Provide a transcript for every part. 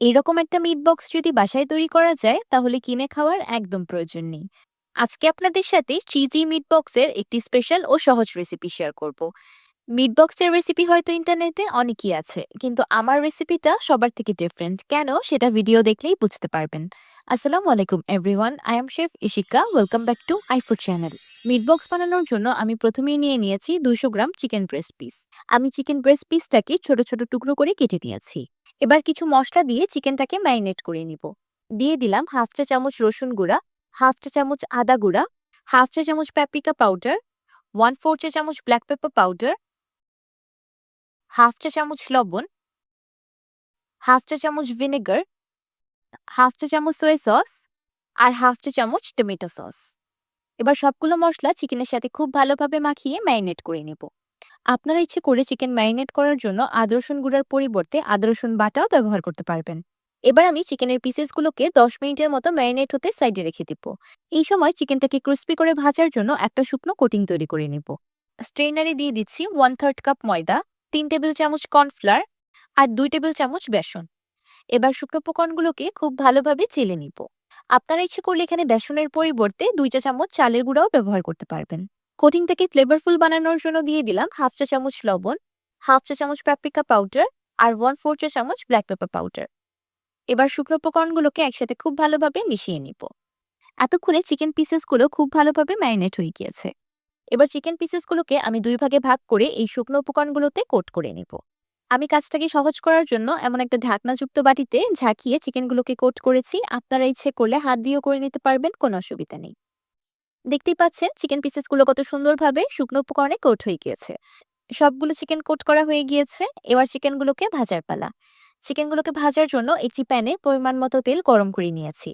এরকম একটা meat box যদি বাসায় তৈরি করা যায়, তাহলে কিনে খাওয়ার একদম প্রয়োজন নেই। আজকে আপনাদের সাথে চিজি মিট বক্সের একটি স্পেশাল ও সহজ রেসিপি শেয়ার করব। মিট বক্সের রেসিপি হয়তো ইন্টারনেটে অনেকই আছে, কিন্তু আমার রেসিপিটা সবার থেকে ডিফারেন্ট কেন? সেটা ভিডিও দেখলেই বুঝতে পারবেন। আসসালামু আলাইকুম everyone I am chef Ishika welcome back to iFood channel meat box বানানোর জন্য আমি প্রথমেই নিয়ে নিয়েছি দুশো গ্রাম চিকেন ব্রেস্ট পিস আমি চিকেন ব্রেস্ট পিসটাকে ছোট ছোট টুকরো করে কেটে নিয়েছি। এবার কিছু মশলা দিয়ে চিকেনটাকে ম্যারিনেট করে নিব। দিয়ে দিলাম হাফ চা চামচ রসুন গুঁড়া, হাফ চা চামচ আদা গুঁড়া, হাফ চা চামচ প্যাপ্রিকা পাউডার ওয়ান ফোর চা চামচ ব্ল্যাক পেপার পাউডার হাফ চা চামচ লবণ, হাফ চা চামচ ভিনেগার হাফ চা চামচ সোয়া সস আর হাফ চা চামচ টমেটো সস এবার সবগুলো মশলা চিকেনের সাথে খুব ভালোভাবে মাখিয়ে ম্যারিনেট করে নেব। আপনারা ইচ্ছে করে চিকেন ম্যারিনেট করার জন্য আদা, রসুন গুঁড়ার পরিবর্তে আদা, রসুন বাটাও ব্যবহার করতে পারবেন। এবার আমি চিকেনের পিসেসগুলোকে দশ মিনিটের মতো ম্যারিনেট হতে সাইডে রেখে দিব। এই সময় চিকেনটাকে ক্রিস্পি করে ভাজার জন্য একটা শুকনো কোটিং তৈরি করে নেব। স্ট্রেনারে দিয়ে দিচ্ছি ওয়ান থার্ড কাপ ময়দা, তিন টেবিল চামচ কর্নফ্লার আর দুই টেবিল চামচ বেসন। এবার শুকনো উপকরণগুলোকে খুব ভালোভাবে চেলে নিব। আপনারা ইচ্ছে করলে এখানে বেসনের পরিবর্তে দুই চা চামচ চালের গুঁড়াও ব্যবহার করতে পারবেন। কোটিংটাকে ফ্লেভারফুল বানানোর জন্য দিয়ে দিলাম হাফ চা চামচ লবণ হাফ চা চামচ প্যাপ্রিকা পাউডার আর ওয়ান ফোর চা চামচ ব্ল্যাক পেপার পাউডার এবার শুকনো উপকরণগুলোকে একসাথে খুব ভালোভাবে মিশিয়ে নিব। এতক্ষণে চিকেন পিসেসগুলো খুব ভালোভাবে ম্যারিনেট হয়ে গিয়েছে। এবার চিকেন পিসেসগুলোকে আমি দুই ভাগে ভাগ করে এই শুকনো উপকরণগুলোতে কোট করে নিব। আমি কাজটাকে সহজ করার জন্য এমন একটা ঢাকনাযুক্ত বাটিতে ঝাঁকিয়ে চিকেনগুলোকে কোট করেছি। আপনারা ইচ্ছে করলে হাত দিয়েও করে নিতে পারবেন, কোনো অসুবিধা নেই। দেখতেই পাচ্ছেন চিকেন পিসেসগুলো কত সুন্দরভাবে শুকনো উপকরণে কোট হয়ে গিয়েছে। সবগুলো চিকেন কোট করা হয়ে গিয়েছে। এবার চিকেনগুলোকে ভাজার পালা। চিকেনগুলোকে ভাজার জন্য একটি প্যানে পরিমাণ মতো তেল গরম করে নিয়েছি।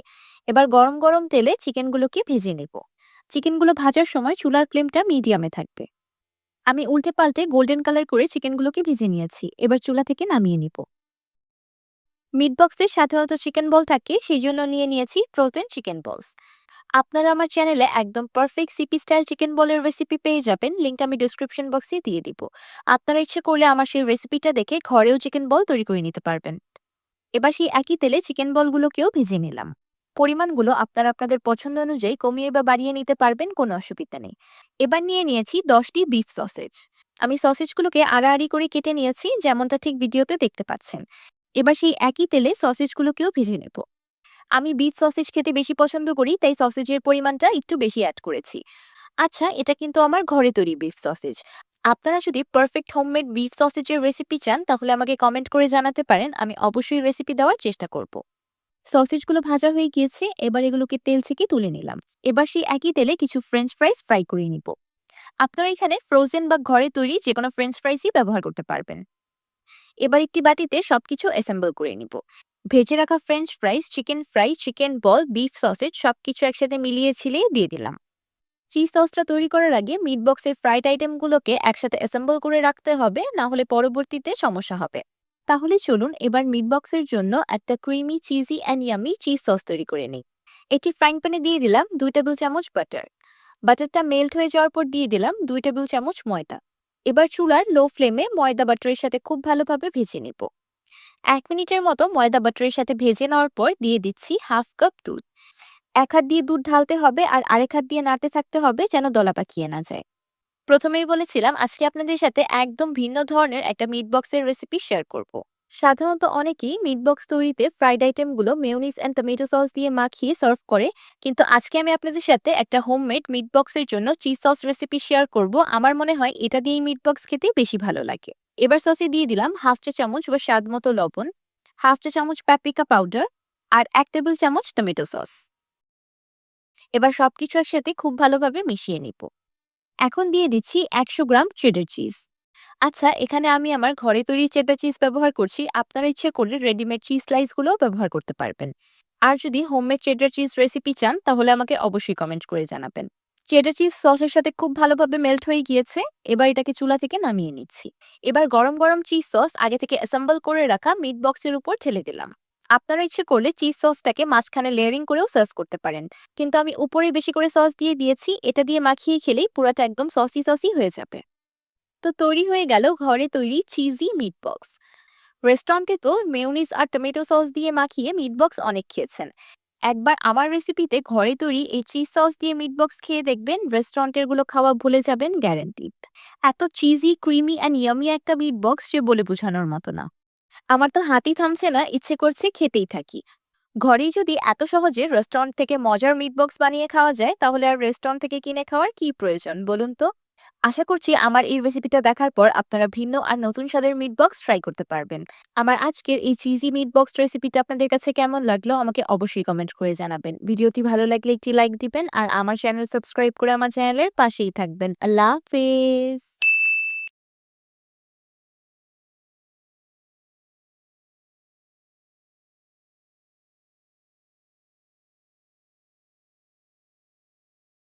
এবার গরম গরম তেলে চিকেনগুলোকে ভেজে নেব। চিকেনগুলো ভাজার সময় চুলার ফ্লেমটা মিডিয়ামে থাকবে। আমি উল্টে পাল্টে গোল্ডেন কালার করে চিকেনগুলোকে ভেজে নিয়েছি। এবার চুলা থেকে নামিয়ে নিব। মিট বক্সে সাধারণত চিকেন বল থাকে, সেই জন্য নিয়ে নিয়েছি ফ্রোজেন চিকেন বলস। আপনারা আমার চ্যানেলে একদম পারফেক্ট সিপি স্টাইল চিকেন বলের রেসিপি পেয়ে যাবেন। লিঙ্ক আমি ডিসক্রিপশন বক্সে দিয়ে দিব। আপনারা ইচ্ছে করলে আমার সেই রেসিপিটা দেখে ঘরেও চিকেন বল তৈরি করে নিতে পারবেন। এবার সেই একই তেলে চিকেন বলগুলোকেও ভেজে নিলাম। পরিমাণগুলো আপনারা আপনাদের পছন্দ অনুযায়ী কমিয়ে বা বাড়িয়ে নিতে পারবেন, কোনো অসুবিধা নেই। এবার নিয়ে নিয়েছি দশটি বিফ সসেজ আমি সসেজগুলোকে আড়াআড়ি করে কেটে নিয়েছি, যেমনটা ঠিক ভিডিওতে দেখতে পাচ্ছেন। এবার সেই একই তেলে সসেজগুলোকেও ভেজে নেব। আমি বিট সসেজ খেতে বেশি পছন্দ করি, তাই সসেজের পরিমাণটা একটু বেশি অ্যাড করেছি। আচ্ছা এটা কিন্তু আমার ঘরে তৈরি বিফ সসেজ আপনারা যদি পারফেক্ট হোমমেড বিফ সসেজের রেসিপি চান, তাহলে আমাকে কমেন্ট করে জানাতে পারেন, আমি অবশ্যই রেসিপি দেওয়ার চেষ্টা করব। সসেজগুলো ভাজা হয়ে গিয়েছে, এবার এগুলোকে তেল থেকে তুলে নিলাম। এবার সেই একই তেলে কিছু ফ্রেঞ্চ ফ্রাইস ফ্রাই করে নিব। আপনারা এখানে ফ্রোজেন বা ঘরে তৈরি যে কোনো ফ্রেঞ্চ ফ্রাইসই ব্যবহার করতে পারবেন। এবার একটি বাটিতে সবকিছু অ্যাসেম্বল করে নিব। ভেজে রাখা French fries chicken fry chicken ball beef sausage সবকিছু একসাথে মিলিয়ে ছিলিয়ে দিয়ে দিলাম। চিজ সসটা তৈরি করার আগে মিট বক্সের ফ্রাইড আইটেমগুলোকে একসাথে অ্যাসেম্বল করে রাখতে হবে, না হলে পরবর্তীতে সমস্যা হবে। তাহলে চলুন এবার মিট বক্সের জন্য একটা creamy cheesy and yummy cheese sauce তৈরি করে নিই। এটি ফ্রাইং প্যানে দিয়ে দিলাম দুই টেবিল চামচ বাটার বাটারটা মেল্ট হয়ে যাওয়ার পর দিয়ে দিলাম দুই টেবিল চামচ ময়দা। এবার চুলার লো ফ্লেমে ময়দা বাটারের সাথে খুব ভালোভাবে ভেজে নিব। এক মিনিটের মতো ময়দা বাটারের সাথে ভেজে নেওয়ার পর দিয়ে দিচ্ছি হাফ কাপ দুধ। এক হাত দিয়ে দুধ ঢালতে হবে আর আরেক হাত দিয়ে নাড়তে থাকতে হবে যেন দলা পাকিয়ে না যায়। প্রথমেই বলেছিলাম আজকে আপনাদের সাথে একদম ভিন্ন ধরনের একটা মিট বক্সের রেসিপি শেয়ার করব। সাধারণত অনেকেই মিট বক্স তৈরিতে ফ্রাইড আইটেমগুলো মেয়নিজ অ্যান্ড টমেটো সস দিয়ে মাখিয়ে সার্ভ করে, কিন্তু আজকে আমি আপনাদের সাথে একটা হোমমেড মিট বক্সের জন্য চিজ সস রেসিপি শেয়ার করব। আমার মনে হয় এটা দিয়েই মিট বক্স খেতে বেশি ভালো লাগে। এবার সসে দিয়ে দিলাম হাফ চা চামচ বা স্বাদ মতো লবণ, হাফ চা চামচ প্যাপ্রিকা পাউডার আর এক টেবিল চামচ টমেটো সস এবার সবকিছু একসাথে খুব ভালোভাবে মিশিয়ে নিব। এখন দিয়ে দিচ্ছি একশো গ্রাম চেডার চিজ আচ্ছা এখানে আমি আমার ঘরে তৈরি চেডার চিজ ব্যবহার করছি, আপনারা ইচ্ছে করলে রেডিমেড চিজ স্লাইসগুলোও ব্যবহার করতে পারবেন। আর যদি হোমমেড চেডার চিজ রেসিপি চান, তাহলে আমাকে অবশ্যই কমেন্ট করে জানাবেন। চেডার চিজ সসের সাথে খুব ভালোভাবে মেল্ট হয়ে গিয়েছে। এবার এটাকে চুলা থেকে নামিয়ে নিচ্ছি। এবার গরম গরম চিজ সস আগে থেকে অ্যাসেম্বল করে রাখা মিট বক্সের উপর ঠেলে দিলাম। আপনারা ইচ্ছে করলে চিজ সসটাকে মাঝখানে লেয়ারিং করেও সার্ভ করতে পারেন। কিন্তু আমি উপরে বেশি করে সস দিয়ে দিয়েছি। এটা দিয়ে মাখিয়ে খেলেই পুরাটা একদম সসি সসি হয়ে যাবে। তো তৈরি হয়ে গেল ঘরে তৈরি চিজি মিট বক্স রেস্টুরেন্টে তো মেয়োনিজ আর টমেটো সস দিয়ে মাখিয়ে মিট বক্স অনেক খেয়েছেন। একবার আমার রেসিপিতে ঘরে তৈরি এই চিজ সস দিয়ে মিট বক্স খেয়ে দেখবেন রেস্টুরেন্টেরগুলো খাওয়া ভুলে যাবেন গ্যারান্টিড এত চিজি ক্রিমি অ্যান্ড ইয়ামি একটা মিট বক্স যে বলে বোঝানোর মতো না। আমার তো হাতি থামছে না, ইচ্ছে করছে খেতেই থাকি। ঘরেই যদি এত সহজে রেস্টুরেন্ট থেকে মজার মিট বক্স বানিয়ে খাওয়া যায়, তাহলে আর রেস্টুরেন্ট থেকে কিনে খাওয়ার কি প্রয়োজন বলুন তো? আশা করছি আমার এই রেসিপিটা দেখার পর আপনারা ভিন্ন আর নতুন স্বাদের মিট বক্স ট্রাই করতে পারবেন। আমার আজকের এই চিজি মিট বক্স রেসিপিটা আপনাদের কাছে কেমন লাগল আমাকে অবশ্যই কমেন্ট করে জানাবেন। ভিডিওটি ভালো লাগলে একটি লাইক দিবেন আর আমার চ্যানেল সাবস্ক্রাইব করে আমার চ্যানেলের পাশেই থাকবেন। আল্লাহ হাফেজ!